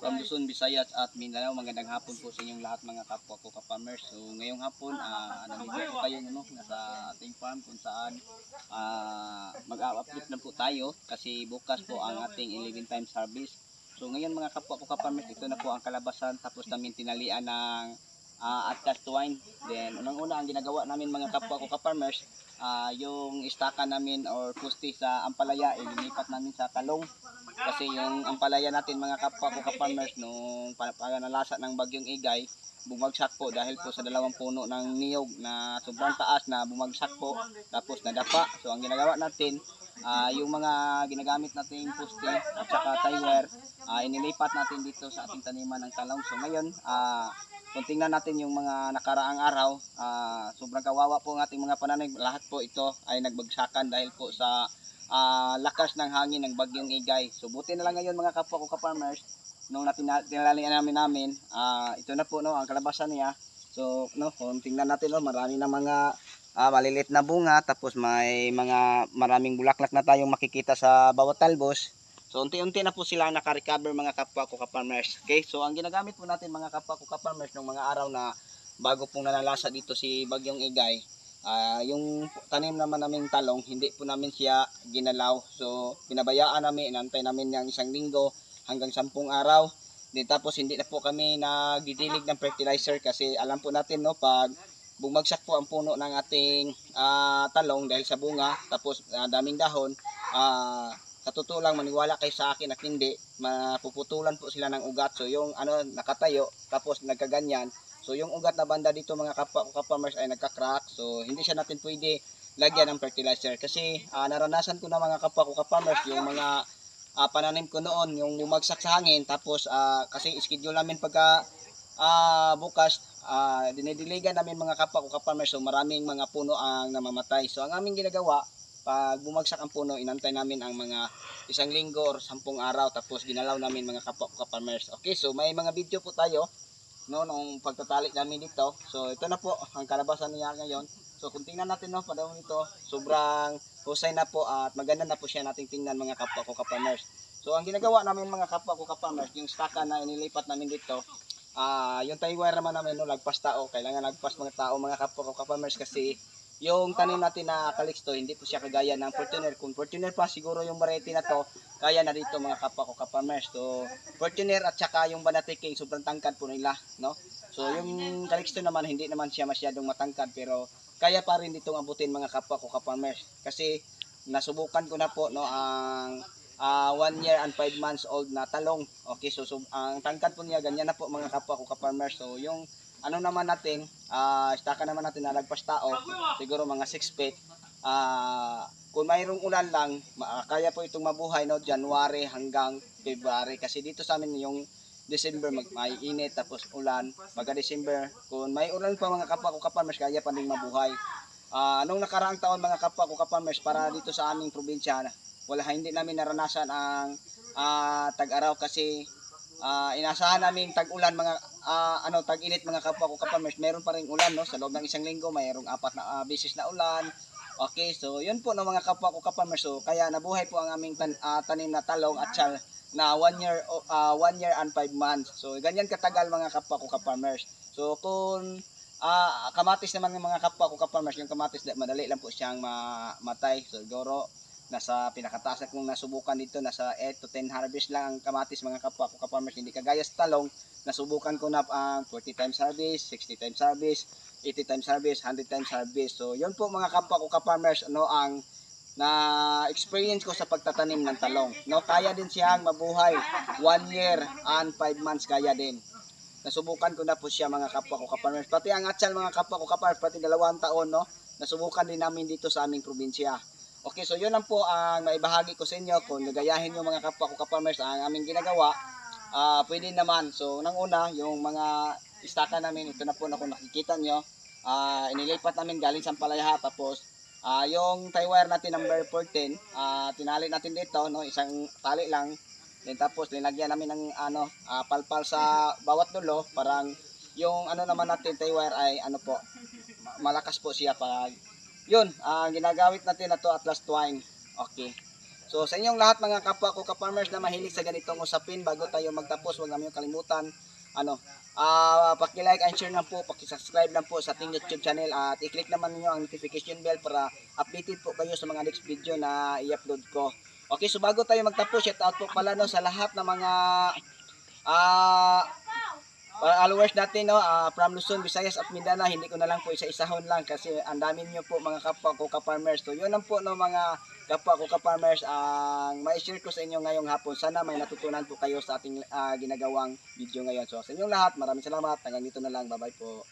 from Luzon, Visayas at Mindanao. Magandang hapon po sa inyong lahat mga kapwa ko ka-farmers. So ngayong hapon, ah nandito po kayo no, nasa ating farm kung saan ah mag-update na po tayo kasi bukas po ang ating 11 times harvest. So ngayon mga kapwa ko ka-farmers, ito na po ang kalabasan tapos namin tinalian ng uh, at cast wine. Then unang-una ang ginagawa namin mga kapwa ko ka-farmers, ah, yung istaka namin or pusti sa ampalaya, ililipat namin sa kalong. Kasi yung ampalaya natin mga kapwa ko ka-farmers nung pa- panalasa ng bagyong igay, bumagsak po dahil po sa dalawang puno ng niyog na sobrang taas na bumagsak po tapos nadapa. So ang ginagawa natin, ah, yung mga ginagamit natin pusti at saka tie wire, ah, inilipat natin dito sa ating taniman ng talong. So ngayon, ah, kung tingnan natin yung mga nakaraang araw, ah, sobrang kawawa po ang ating mga pananim. Lahat po ito ay nagbagsakan dahil po sa ah, lakas ng hangin ng bagyong igay. So buti na lang ngayon mga kapwa ko ka-farmers, nung tinalalian namin namin, ah, ito na po no, ang kalabasan niya. So no, kung tingnan natin no, marami na mga ah, malilit na bunga, tapos may mga maraming bulaklak na tayong makikita sa bawat talbos. So unti-unti na po sila naka-recover mga kapwa ko ka-farmers. Okay? So ang ginagamit po natin mga kapwa ko ka-farmers nung mga araw na bago pong nanalasa dito si Bagyong Igay, ah yung tanim naman naming talong, hindi po namin siya ginalaw. So pinabayaan namin, inantay namin ng isang linggo hanggang sampung araw. Then tapos hindi na po kami nagdidilig ng fertilizer kasi alam po natin no pag bumagsak po ang puno ng ating ah, talong dahil sa bunga tapos ah, daming dahon ah sa totoo lang maniwala kayo sa akin at hindi mapuputulan po sila ng ugat so yung ano nakatayo tapos nagkaganyan so yung ugat na banda dito mga farmers ay nagka-crack. So hindi siya natin pwede lagyan ng fertilizer. Kasi ah, naranasan ko na mga kapwa ko farmers yung mga ah, pananim ko noon yung bumagsak sa hangin. Tapos ah, kasi schedule namin pagka ah, bukas ah, dinidiligan namin mga kapwa ko farmers so maraming mga puno ang namamatay. So ang aming ginagawa pag bumagsak ang puno, inantay namin ang mga isang linggo or sampung araw. Tapos ginalaw namin mga kapwa ko farmers. Okay, so may mga video po tayo no nung pagtatali namin dito. So ito na po ang kalabasan niya ngayon. So kung tingnan natin no panahon nito, sobrang husay na po at maganda na po siya nating tingnan mga kapwa ko farmers. So ang ginagawa namin mga kapwa ko farmers, yung staka na inilipat namin dito, ah yung tie wire naman namin no lagpas tao, kailangan lagpas mga tao mga kapwa ko farmers kasi yung tanim natin na Calixto, hindi po siya kagaya ng Fortuner. Kung Fortuner pa, siguro yung variety na to, kaya na dito mga kapwa ko kaparmers. So, Fortuner at saka yung Banatiking, sobrang tangkad po nila, no? So, yung Calixto naman, hindi naman siya masyadong matangkad, pero kaya pa rin ditong abutin mga kapwa ko kaparmers. Kasi, nasubukan ko na po, no, ang ah, one year and five months old na talong. Okay, so, so ang tangkad po niya, ganyan na po mga kapwa ko kaparmers. So, yung ano naman natin, ah staka naman natin na lagpas tao, siguro mga 6 feet. Ah, kung mayroong ulan lang, kaya po itong mabuhay no January hanggang February kasi dito sa amin yung December mag may init tapos ulan. Pagka December, kung may ulan pa mga kapwa ko kaparmers, kaya pa ding mabuhay. Ah, nung nakaraang taon mga kapwa ko kaparmers para dito sa aming probinsya, wala hindi namin naranasan ang ah, tag-araw kasi ah, inasahan namin tag-ulan mga ah, ano tag-init mga kapwa ko kaparmers meron pa ring ulan no? Sa loob ng isang linggo mayroong apat na ah, beses na ulan. Okay so yun po no mga kapwa ko kaparmers so kaya nabuhay po ang aming tan- ah, tanim na talong at sal na one year o- ah, one year and five months. So ganyan katagal mga kapwa ko kaparmers so kung ah, kamatis naman ng mga kapwa ko kaparmers yung kamatis madali lang po siyang mamatay so siguro nasa pinakataas na kung nasubukan dito nasa 8 to 10 harvest lang ang kamatis mga kapwa ko kaparmers hindi kagaya sa talong nasubukan ko na ang 40 times harvest 60 times harvest 80 times harvest 100 times harvest so yun po mga kapwa ko kaparmers ano ang na experience ko sa pagtatanim ng talong. No kaya din siyang mabuhay. 1 year and 5 months kaya din. Nasubukan ko na po siya mga kapwa ko kaparmers pati ang atsal mga kapwa ko kaparmers pati dalawang taon no nasubukan din namin dito sa aming probinsya. Okay, so yun lang po ang maibahagi ko sa inyo. Kung nagayahin yung mga kapwa ko kaparmers ang aming ginagawa, ah pwede naman. So, nang una, yung mga istaka namin, ito na po na kung nakikita nyo, ah inilipat namin galing sa Palayaha. Tapos, ah yung tie wire natin number 14, ah tinali natin dito, no, isang tali lang. Then tapos, linagyan namin ng ano, ah, palpal sa bawat dulo. Parang yung ano naman natin, tie wire ay ano po, ma- malakas po siya pag yun, ang ginagamit natin na to Atlas Twine. Okay. So sa inyong lahat mga kapwa ko ka-farmers na mahilig sa ganitong usapin bago tayo magtapos, huwag namin kalimutan ano, ah paki-like and share lang po, paki-subscribe lang po sa ating YouTube channel at i-click naman niyo ang notification bell para updated po kayo sa mga next video na i-upload ko. Okay, so bago tayo magtapos, shout out po pala no sa lahat ng mga ah followers natin no ah, from Luzon, Visayas at Mindanao hindi ko na lang po isa-isahon lang kasi ang dami niyo po mga kapwa ko ka-farmers so yun lang po no mga kapwa ko ka-farmers ang mai-share ko sa inyo ngayong hapon sana may natutunan po kayo sa ating ah, ginagawang video ngayon. So sa inyong lahat maraming salamat. Hanggang dito na lang. Bye bye po